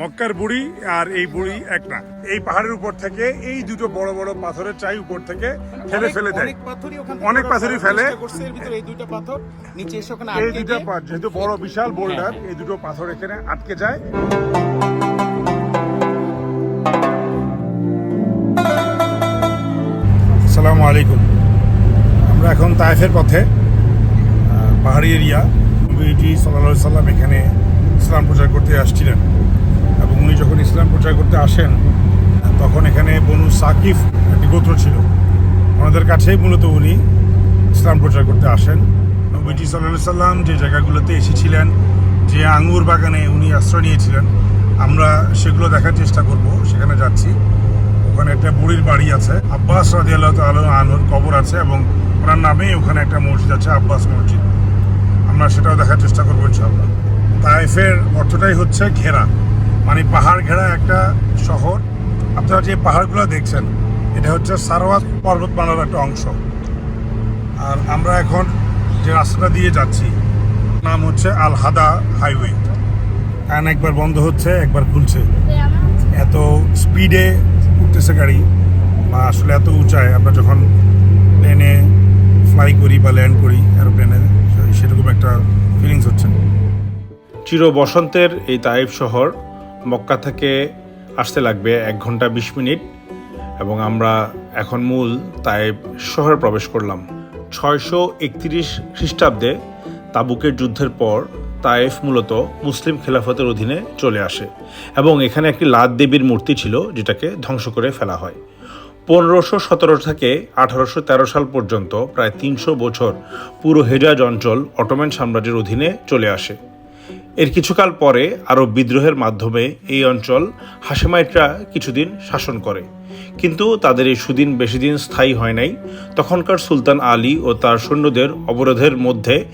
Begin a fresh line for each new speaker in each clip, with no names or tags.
মক্কার বুড়ি আর এই বুড়ি এক না। এই পাহাড়ের উপর থেকে এই দুটো বড় বড় পাথরের চাই উপর থেকে ফেলে ফেলে দেয়।
অনেক পাথরই
ফেলে।
এই দুটো পাথর। নিচে এসে ওখানে
এই দুটো যেহেতু বড় বিশাল বোল্ডার এই দুটো পাথর এখানে আটকে যায়। আসসালামু আলাইকুম। আমরা এখন তায়েফের পথে পাহাড়ি এরিয়া। নবীজি সাল্লা সাল্লাম এখানে ইসলাম প্রচার করতে আসছিলেন। যখন ইসলাম প্রচার করতে আসেন, তখন এখানে বনু সাকিফ একটি গোত্র ছিল। ওনাদের কাছেই মূলত উনি ইসলাম প্রচার করতে আসেন। নবীজি সাল্লাহ সাল্লাম যে জায়গাগুলোতে এসেছিলেন, যে আঙ্গুর বাগানে উনি আশ্রয় নিয়েছিলেন, আমরা সেগুলো দেখার চেষ্টা করব, সেখানে যাচ্ছি। ওখানে একটা বুড়ির বাড়ি আছে। আব্বাস রাজি আল্লাহ আনহুর কবর আছে এবং ওনার নামেই ওখানে একটা মসজিদ আছে, আব্বাস মসজিদ। আমরা সেটাও দেখার চেষ্টা করব ইনশাআল্লাহ। তাইফের অর্থটাই হচ্ছে ঘেরা। মানে পাহাড় ঘেরা একটা শহর। আপনারা যে পাহাড়গুলো দেখছেন, এটা হচ্ছে সারওয়াত পর্বতমালার একটা অংশ। আর আমরা এখন যে রাস্তাটা দিয়ে যাচ্ছি নাম হচ্ছে আল হাদা হাইওয়ে। কান একবার বন্ধ হচ্ছে, একবার খুলছে। এত স্পিডে উঠতেছে গাড়ি, বা আসলে এত উঁচায়। আমরা যখন প্লেনে ফ্লাই করি বা ল্যান্ড করি এরোপ্লেনে সেরকম একটা ফিলিংস হচ্ছে।
চির বসন্তের এই তাইফ শহর মক্কা থেকে আসতে লাগবে এক ঘণ্টা বিশ মিনিট এবং আমরা এখন মূল তাইফ শহরে প্রবেশ করলাম। ছয়শো একত্রিশ খ্রিস্টাব্দে তাবুকের যুদ্ধের পর তায়েফ মূলত মুসলিম খেলাফতের অধীনে চলে আসে এবং এখানে একটি লাদ দেবীর মূর্তি ছিল যেটাকে ধ্বংস করে ফেলা হয়। পনেরোশো সতেরো থেকে আঠারোশো তেরো সাল পর্যন্ত প্রায় তিনশো বছর পুরো হেজাজ অঞ্চল অটোম্যান সাম্রাজ্যের অধীনে চলে আসে। এর কিছুকাল পরে আরব বিদ্রোহের মাধ্যমে এই অঞ্চল হাসেমাইটরা কিছুদিন শাসন করে। কিন্তু তাদের এই সুদিন বেশি দিন স্থায়ী হয় নাই। তখনকার সুলতান আলী ও তার সৈন্যদের অবরোধের মধ্যে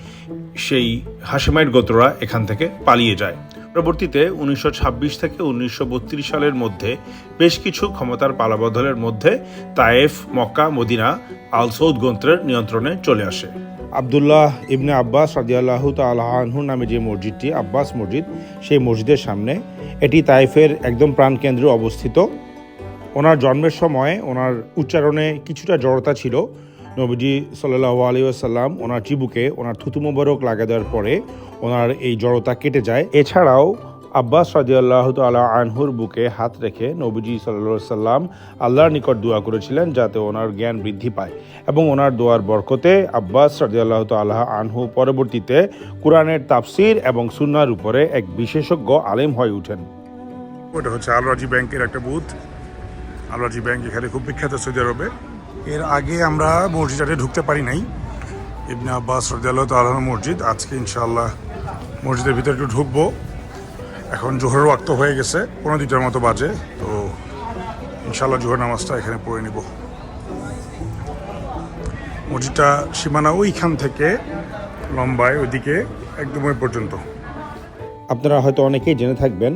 সেই হাসেমাইট গোত্ররা এখান থেকে পালিয়ে যায়। পরবর্তীতে উনিশশো ছাব্বিশ থেকে উনিশশো বত্রিশ সালের মধ্যে বেশ কিছু ক্ষমতার পালাবদলের মধ্যে Taif, Mecca, Medina, Al Saud গোত্রের নিয়ন্ত্রণে চলে আসে। আবদুল্লাহ ইবনে আব্বাস রাজিয়াল্লাহ তালাহু নামে যে মসজিদটি, আব্বাস মসজিদ, সেই মসজিদের সামনে এটি তাইফের একদম প্রাণকেন্দ্রে অবস্থিত। ওনার জন্মের সময় ওনার উচ্চারণে কিছুটা জড়তা ছিল। নবীজি সাল্লাহ আলী আসাল্লাম ওনার চিবুকে ওনার থুতু লাগা দেওয়ার পরে ওনার এই জড়তা কেটে যায়। এছাড়াও আব্বাস রাজিয়াল্লাহ তালা আনহুর বুকে হাত রেখে নবীজি সাল্লা সাল্লাম আল্লাহর নিকট দোয়া করেছিলেন যাতে ওনার জ্ঞান বৃদ্ধি পায় এবং ওনার দোয়ার বরকতে আব্বাস রাজিয়াল্লাহ তাল্লাহ আনহু পরবর্তীতে কোরআনের তাফসির এবং সুন্নার উপরে এক বিশেষজ্ঞ আলেম হয়ে ওঠেন।
ওটা হচ্ছে আলরাজি ব্যাংকের একটা বুথ। আলরাজি ব্যাংক এখানে খুব বিখ্যাত সৌদি আরবে। এর আগে আমরা মসজিদে ঢুকতে পারি নাই। ইবনে আব্বাস রদিয়াল্লাহ তালন মসজিদ। আজকে ইনশাআল্লাহ মসজিদের ভিতরে একটু ঢুকবো। এখন জোহরের ওয়াক্ত হয়ে গেছে পনেরো দুইটার মতো বাজে, তো ইনশাল্লাহ জোহর নামাজটা এখানে পড়ে নিব। মসজিদটা সীমানা ওইখান থেকে লম্বায় ওইদিকে একদম ওই পর্যন্ত।
আপনারা হয়তো অনেকেই জেনে থাকবেন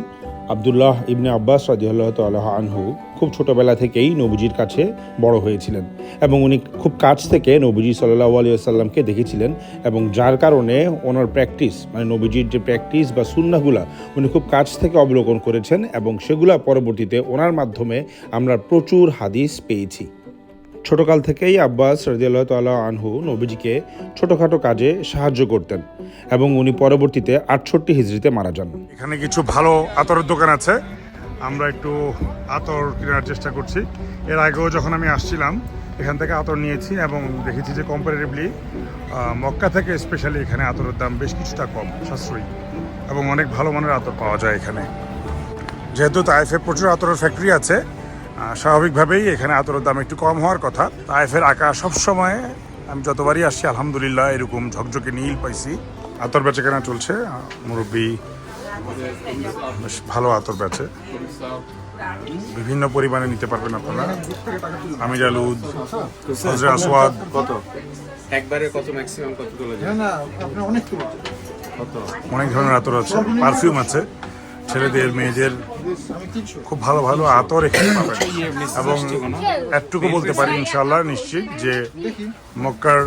আবদুল্লাহ ইবনে আব্বাস রাজিউল্লাহ তাল্লাহ আনহু খুব ছোটবেলা থেকেই নবুজির কাছে বড় হয়েছিলেন এবং উনি খুব কাছ থেকে নবুজি সাল্লাহ আলী আসাল্লামকে দেখেছিলেন এবং যার কারণে ওনার প্র্যাকটিস মানে নবুজির যে প্র্যাকটিস বা সুন্নাগুলা উনি খুব কাছ থেকে অবলোকন করেছেন এবং সেগুলা পরবর্তীতে ওনার মাধ্যমে আমরা প্রচুর হাদিস পেয়েছি। ছোটকাল থেকেই আব্বাস রাজিয়াল্লাহ তাল্লাহ আনহু নবীজিকে ছোটোখাটো কাজে সাহায্য করতেন এবং উনি পরবর্তীতে আটষট্টি হিজড়িতে মারা যান।
এখানে কিছু ভালো আতরের দোকান আছে। আমরা একটু আতর কেনার চেষ্টা করছি। এর আগেও যখন আমি আসছিলাম, এখান থেকে আতর নিয়েছি এবং দেখেছি যে কম্পারেটিভলি মক্কা থেকে স্পেশালি এখানে আতরের দাম বেশ কিছুটা কম, সাশ্রয়ী এবং অনেক ভালো মানের আতর পাওয়া যায় এখানে। যেহেতু তাইফে প্রচুর আতরের ফ্যাক্টরি আছে স্বাভাবিকভাবেই এখানে আতরের দাম একটু কম হওয়ার কথা। তাইফের আঁকা সবসময় আমি যতবারই আসছি আলহামদুলিল্লাহ এরকম ঝকঝকে নীল পাইছি। আতর বেচে কেনা চলছে। মুরব্বী বেশ ভালো আতর বেচে বিভিন্ন পরিমাণে নিতে পারবেন আপনারা। আমির আলুদ হজরে আসওয়াদ।
কত? একবারে কত ম্যাক্সিমাম কত তোলা যায়
অনেক ধরনের আতর আছে পারফিউম আছে। ছেলেদের মেয়েদের খুব ভালো ভালো আতর এখানে পাবেন। এবং এতটুকু বলতে পারি ইনশাল্লাহ নিশ্চিত যে মক্কার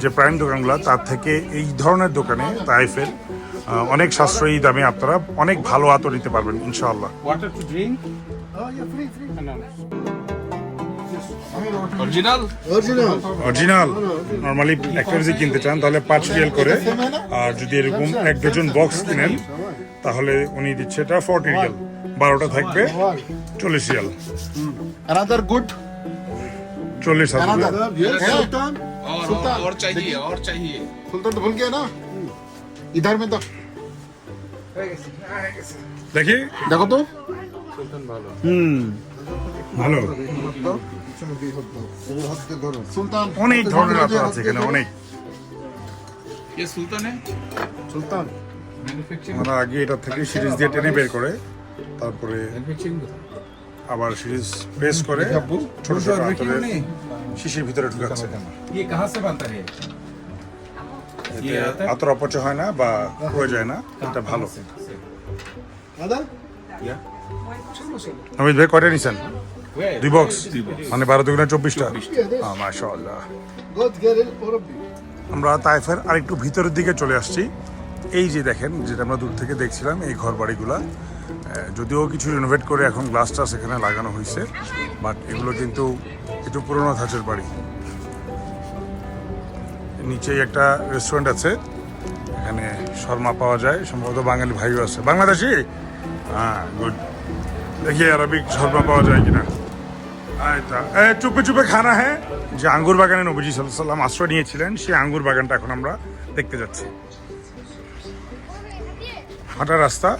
যে প্রাইম দোকানগুলো তার থেকে এই ধরনের দোকানে তাইফের অনেক সাশ্রয়ী দামে আপনারা অনেক ভালো আতর নিতে পারবেন ইনশাল্লাহ
water to drink
Oh.
Original
original normally একটা যদি কিনতে চান তাহলে পাঁচ রিয়াল করে আর যদি এরকম এক ডজন বক্স কিনেন তাহলে উনি দিচ্ছে এটা ফর্টি রিয়াল বারোটা থাকবে চল্লিশ রিয়াল
Another good.
চল্লিশ হাজার
Another. Yes. Sultan.
और
सुल्तान।
और चाहिए और चाहिए
सुल्तान तो भूल गया ना इधर में तो
দেখি
देखो तो
ভালো
सुल्तान
অনেক ধরনের আতর আছে এখানে অনেক
ये सुल्तान ওনারা
মানে আগে এটা থেকে সিরিজ দিয়ে টেনে বের করে তারপরে আবার সিরিজ প্রেস করে ছোট ছোট আতরে শিশির ভিতরে ঢুকাচ্ছে। আতর? অপচয় হয় না বা হয়ে যায় না এটা ভালো। আমি ভাই করে নিছেন? দুই বক্স মানে বারো দুগুণে চব্বিশটা?
মাশাল্লাহ
আমরা তাইফের আরেকটু ভিতরের দিকে চলে আসছি। এই যে দেখেন, যেটা আমরা দূর থেকে দেখছিলাম, এই ঘর বাড়িগুলা যদিও কিছু রিনোভেট করে এখন গ্লাস টাস এখানে লাগানো হয়েছে বাট এগুলো কিন্তু একটু পুরোনো ধাঁচের বাড়ি। নিচেই একটা রেস্টুরেন্ট আছে, এখানে শর্মা পাওয়া যায়, সম্ভবত বাঙালি ভাইও আছে। বাংলাদেশি? হ্যাঁ গুড দেখি আরবিক শর্মা পাওয়া যায় কিনা। আচ্ছা চুপে চুপে খানা হ্যাঁ? যে আঙ্গুর বাগানে নবীজি সাল্লাম আশ্রয় নিয়েছিলেন, সেই আঙ্গুর বাগানটা এখন আমরা দেখতে যাচ্ছি। হাঁটার রাস্তা,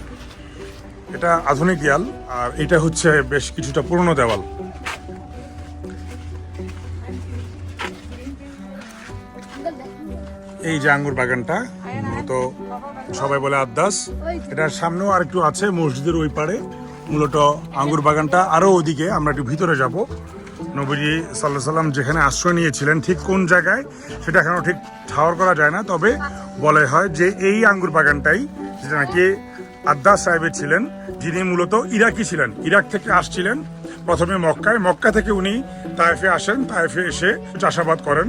এটা আধুনিক দেয়াল, আর এটা হচ্ছে বেশ কিছুটা পুরনো দেওয়াল। এই যে আঙ্গুর বাগানটা, মূলত সবাই বলে আদাস এটার সামনেও আর একটু আছে মসজিদের ওই পারে মূলত আঙ্গুর বাগানটা আরও ওদিকে, আমরা একটু ভিতরে যাব। নবীজি সাল্লাহ সাল্লাম যেখানে আশ্রয় নিয়েছিলেন, ঠিক কোন জায়গায়, সেটা এখনও ঠিক ঠাওয়ার করা যায় না। তবে বলা হয় যে এই আঙ্গুর বাগানটাই নাকি আদাস সাহেবের ছিলেন, যিনি মূলত ইরাকি ছিলেন, ইরাক থেকে আসছিলেন, প্রথমে মক্কায়। মক্কা থেকে উনি তায়েফে আসেন, তায়েফে এসে চাষাবাদ করেন।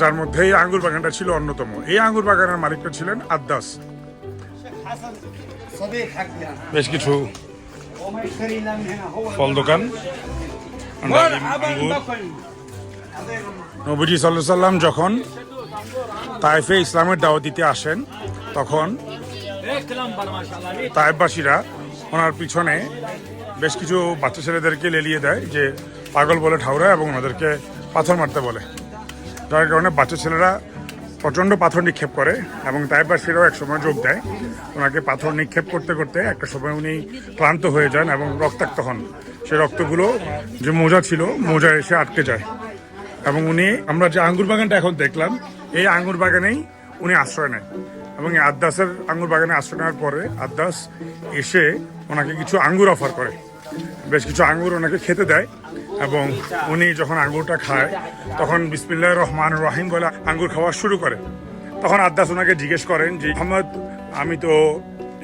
যার মধ্যে এই আঙ্গুর বাগানটা ছিল অন্যতম। এই আঙ্গুর বাগানের মালিকটা ছিলেন আদাস বেশ কিছু ফল দোকান। নবীজি সাল্লাম যখন তাইফে ইসলামের দাওয়াত দিতে আসেন, তখন তাইফবাসীরা ওনার পিছনে বেশ কিছু বাচ্চা ছেলেদেরকে লেলিয়ে দেয়, যে পাগল বলে ঠাউরায় এবং ওনাদেরকে পাথর মারতে বলে। যার কারণে বাচ্চা ছেলেরা প্রচণ্ড পাথর নিক্ষেপ করে এবং তাইফবাসীরাও এক সময় যোগ দেয়। ওনাকে পাথর নিক্ষেপ করতে করতে একটা সময় উনি ক্লান্ত হয়ে যান এবং রক্তাক্ত হন। সেই রক্তগুলো যে মোজা ছিল, মোজা এসে আটকে যায়। এবং উনি, আমরা যে আঙ্গুর বাগানটা এখন দেখলাম, এই আঙ্গুর বাগানেই উনি আশ্রয় নেন। এবং আদাসের আঙ্গুর বাগানে আশ্রয় নেওয়ার পরে আদাস এসে ওনাকে কিছু আঙ্গুর অফার করে। বেশ কিছু আঙ্গুর ওনাকে খেতে দেয় এবং উনি যখন আঙ্গুরটা খায়, তখন বিসমিল্লা রহমান রহিম বলে আঙ্গুর খাওয়া শুরু করে। তখন আদাস ওনাকে জিজ্ঞেস করেন যে, মোহাম্মদ, আমি তো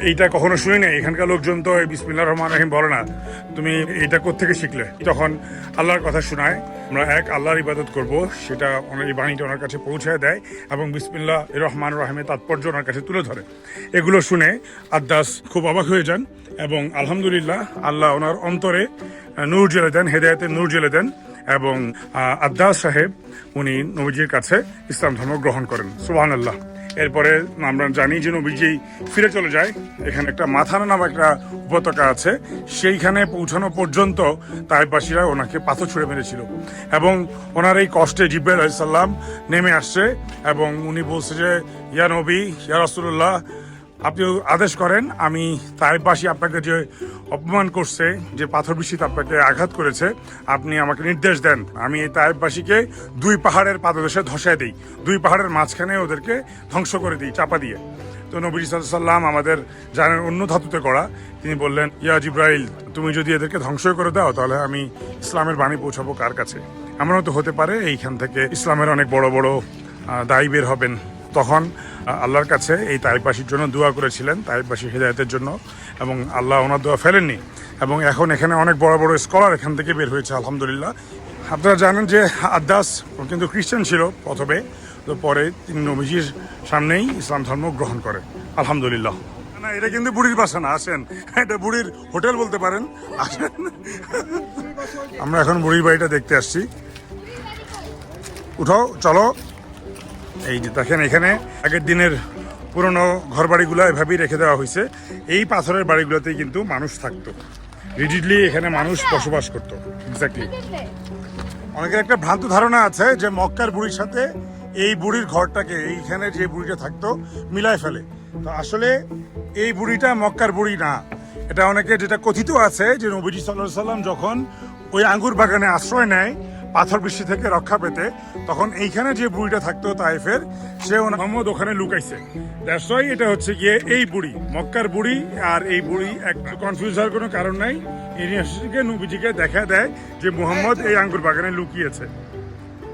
এইটা কখনো শুনি না এখানকার লোকজন তো এই বিসমিল্লাহ রহমান রহিম বলে না। তুমি এটা কোত্থেকে শিখলে? তখন আল্লাহর কথা শোনায়, আমরা এক আল্লাহর ইবাদত করব, সেটা ওনার এই বাণীটা ওনার কাছে পৌঁছায় দেয় এবং বিসমিল্লাহ রহমান রহিমের তাৎপর্য ওনার কাছে তুলে ধরে। এগুলো শুনে আদাস খুব অবাক হয়ে যান এবং আলহামদুলিল্লাহ আল্লাহ ওনার অন্তরে নূর জেলে দেন, হেদায়তের নূর জেলে দেন এবং আদাস সাহেব উনি নবীজির কাছে ইসলাম ধর্ম গ্রহণ করেন। সুবাহ আল্লাহ এরপরে আমরা জানি যে নবীজি ফিরে চলে যায়, এখানে একটা মাথানা নামে একটা উপত্যকা আছে, সেইখানে পৌঁছানো পর্যন্ত তাইবাসীরা ওনাকে পাথর ছুঁড়ে মেরেছিল। এবং ওনার এই কষ্টে জিব্রাইল আলাইসাল্লাম নেমে আসছে এবং উনি বলছে যে, ইয়া নবী, ইয়া রাসূলুল্লাহ আপনি আদেশ করেন, আমি তাইবাসী আপনাকে যে অপমান করছে, যে পাথর বৃষ্টিতে আপনাকে আঘাত করেছে, আপনি আমাকে নির্দেশ দেন। আমি এই তাইবাসীকে দুই পাহাড়ের পাদদেশে ধসায় দিই। দুই পাহাড়ের মাঝখানে ওদেরকে ধ্বংস করে দিই, চাপা দিয়ে। তো নবী সাল্লাম আমাদের জানেন অন্য ধাতুতে করা, তিনি বললেন, ইয়া জিব্রাইল, তুমি যদি এদেরকে ধ্বংস করে দাও, তাহলে আমি ইসলামের বাণী পৌঁছাবো কার কাছে? এমনও তো হতে পারে, এইখান থেকে ইসলামের অনেক বড় বড় দায়ী বের হবেন। তখন আল্লাহর কাছে এই তাইবাসীর জন্য দোয়া করেছিলেন তাইবাসী হেদায়তের জন্য, এবং আল্লাহ ওনার দোয়া ফেলেননি। এবং এখন এখানে অনেক বড় বড় স্কলার এখান থেকে বের হয়েছে, আলহামদুলিল্লাহ। আপনারা জানেন যে আদাস কিন্তু খ্রিস্টান ছিল প্রথমে, তো পরে তিনি নবীজির সামনেই ইসলাম ধর্ম গ্রহণ করে আলহামদুলিল্লাহ। না, এটা কিন্তু বুড়ির বাসা না, আসেন, এটা বুড়ির হোটেল বলতে পারেন, আসেন। আমরা এখন বুড়ির বাড়িটা দেখতে আসছি। উঠো চলো। এই যে দেখেন এখানে আগের দিনের পুরনো ঘর বাড়িগুলো এভাবেই রেখে দেওয়া হয়েছে। এই পাথরের বাড়িগুলোতেই কিন্তু মানুষ থাকতো। রিজিডলি এখানে মানুষ বসবাস করতো। এক্স্যাক্টলি অনেকের একটা ভ্রান্ত ধারণা আছে যে মক্কার বুড়ির সাথে এই বুড়ির ঘরটাকে, এইখানে যে বুড়িটা থাকতো, মিলায় ফেলে। তো আসলে এই বুড়িটা মক্কার বুড়ি না। এটা অনেকে যেটা কথিত আছে যে নবীজি সাল্লাহ সাল্লাম যখন ওই আঙ্গুর বাগানে আশ্রয় নেয় পাথর বৃষ্টি থেকে রক্ষা পেতে, তখন এইখানে যে বুড়িটা থাকতো তাইফের, সে মোহাম্মদ ওখানে লুকাইছে। এটা হচ্ছে গিয়ে এই বুড়ি, মক্কার বুড়ি, আর এই বুড়ি একটা কনফিউজ হওয়ার কোনো কারণ নাই। ইউনিভার্সিটিকে নুবিজিকে দেখা দেয় যে মোহাম্মদ এই আঙ্গুর বাগানে লুকিয়েছে।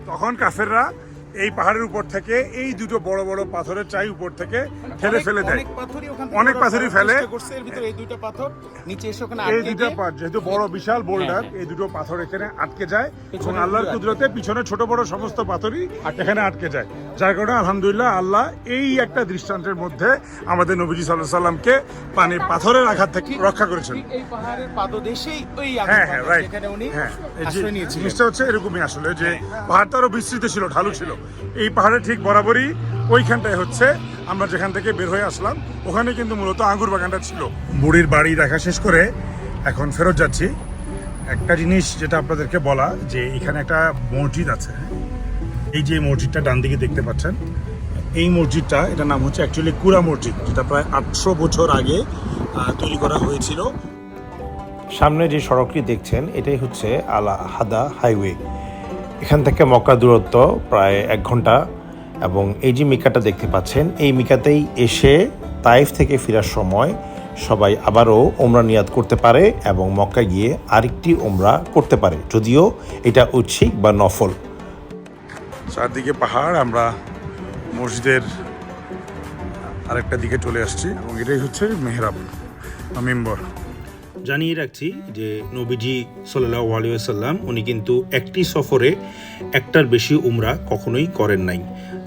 তখন কাফেররা এই পাহাড়ের উপর থেকে এই দুটো বড় বড় পাথরের চাই উপর থেকে ফেলে ফেলে দেয়।
অনেক পাথরই
ফেলে।
এই দুটো পাথর। নিচে এসে ওখানে
এই দুটো যেহেতু বড় বিশাল বোল্ডার
হ্যাঁ,
এই দুটো পাথর এখানে আটকে যায় এবং আল্লাহর কুদরতে পিছনে ছোট বড় সমস্ত পাথরই এখানে আটকে যায়। যার কারণে আলহামদুলিল্লাহ আল্লাহ এই একটা দৃষ্টান্তের মধ্যে আমাদের নবীজি সাল্লাহ সাল্লামকে পানি পাথরের আঘাত থেকে রক্ষা করেছেন।
এই পাহাড়ের পাদদেশেই ওই
হ্যাঁ হ্যাঁ রাইট
উনি
হ্যাঁ জিনিসটা হচ্ছে এরকমই আসলে যে পাহাড়টা আরও বিস্তৃত ছিল ঢালু ছিল। এই পাহাড়ে ঠিক বরাবরই ওইখানটায় হচ্ছে আমরা যেখান থেকে বের হয়ে আসলাম ওখানে কিন্তু মূলত আঙ্গুর বাগানটা ছিল। বুড়ির বাড়ি দেখা শেষ করে এখন ফেরত যাচ্ছি। একটা জিনিস যেটা আপনাদেরকে বলা যে এখানে একটা মসজিদ আছে এই যে মসজিদটা ডান দিকে দেখতে পাচ্ছেন, এই মসজিদটা, এটার নাম হচ্ছে অ্যাকচুয়ালি কুরা মসজিদ, যেটা প্রায় আটশো বছর আগে তৈরি করা হয়েছিল।
সামনে যে সড়কটি দেখছেন, এটাই হচ্ছে আলা হাদা হাইওয়ে। এখান থেকে মক্কা দূরত্ব প্রায় এক ঘণ্টা, এবং এই যে মিকাটা দেখতে পাচ্ছেন, এই মিকাতেই এসে তাইফ থেকে ফেরার সময় সবাই আবারও ওমরা নিয়াদ করতে পারে এবং মক্কা গিয়ে আরেকটি ওমরা করতে পারে। যদিও এটা ঐচ্ছিক বা নফল।
চারদিকে পাহাড়, আমরা মসজিদের আরেকটা দিকে চলে আসছি এবং এটাই হচ্ছে মেহরাব, মেম্বর।
জানিয়ে রাখছি যে নবীজি সাল্লাহ আলিয়াল্লাম উনি কিন্তু একটি সফরে একটার বেশি উমরা কখনোই করেন নাই,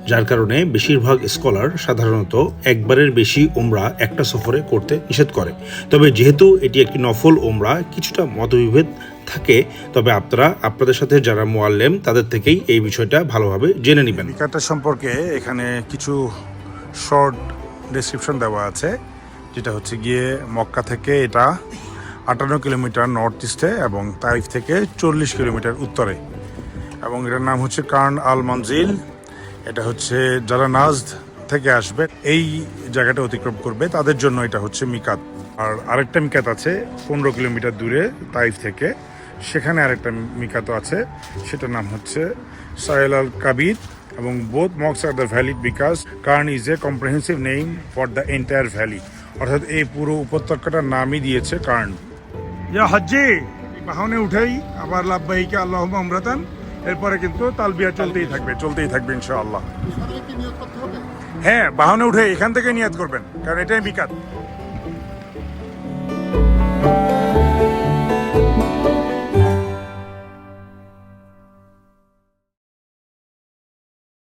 যার কারণে বেশিরভাগ স্কলার সাধারণত একবারের বেশি উমরা একটা সফরে করতে নিষেধ করে। তবে যেহেতু এটি একটি নফল উমরা, কিছুটা মতবিভেদ থাকে, তবে আপনারা, আপনাদের সাথে যারা মোয়াল্লেম, তাদের থেকেই এই বিষয়টা ভালোভাবে জেনে নেবেন।
মিকাটা সম্পর্কে এখানে কিছু শর্ট ডেসক্রিপশন দেওয়া আছে, যেটা হচ্ছে গিয়ে মক্কা থেকে এটা আটান্ন কিলোমিটার নর্থ ইস্টে এবং তাইফ থেকে চল্লিশ কিলোমিটার উত্তরে। এবং এটার নাম হচ্ছে কার্ন আল মঞ্জিল এটা হচ্ছে যারা নাজদ থেকে আসবে, এই জায়গাটা অতিক্রম করবে, তাদের জন্য এটা হচ্ছে মিকাত। আর আরেকটা মিকাত আছে, পনেরো কিলোমিটার দূরে তাইফ থেকে। সেখানে আরেকটা মিকাতো আছে। সেটার নাম হচ্ছে সাহেল আল কাবির এবং both mocks are the valley bikash karn is a comprehensive name for the entire valley অর্থাৎ এই পুরো উপত্যকাটার নামই দিয়েছে কার্ন ইয়া হজ্জি বাহনে উঠেই আবার লাভবাহিকে আল্লাহ আমরাতান এরপরে কিন্তু তালবিয়া চলতেই থাকবে চলতেই থাকবে ইনশাআল্লাহ। হ্যাঁ বাহনে উঠে এখান থেকে নিয়াত করবেন কারণ এটাই বিকাত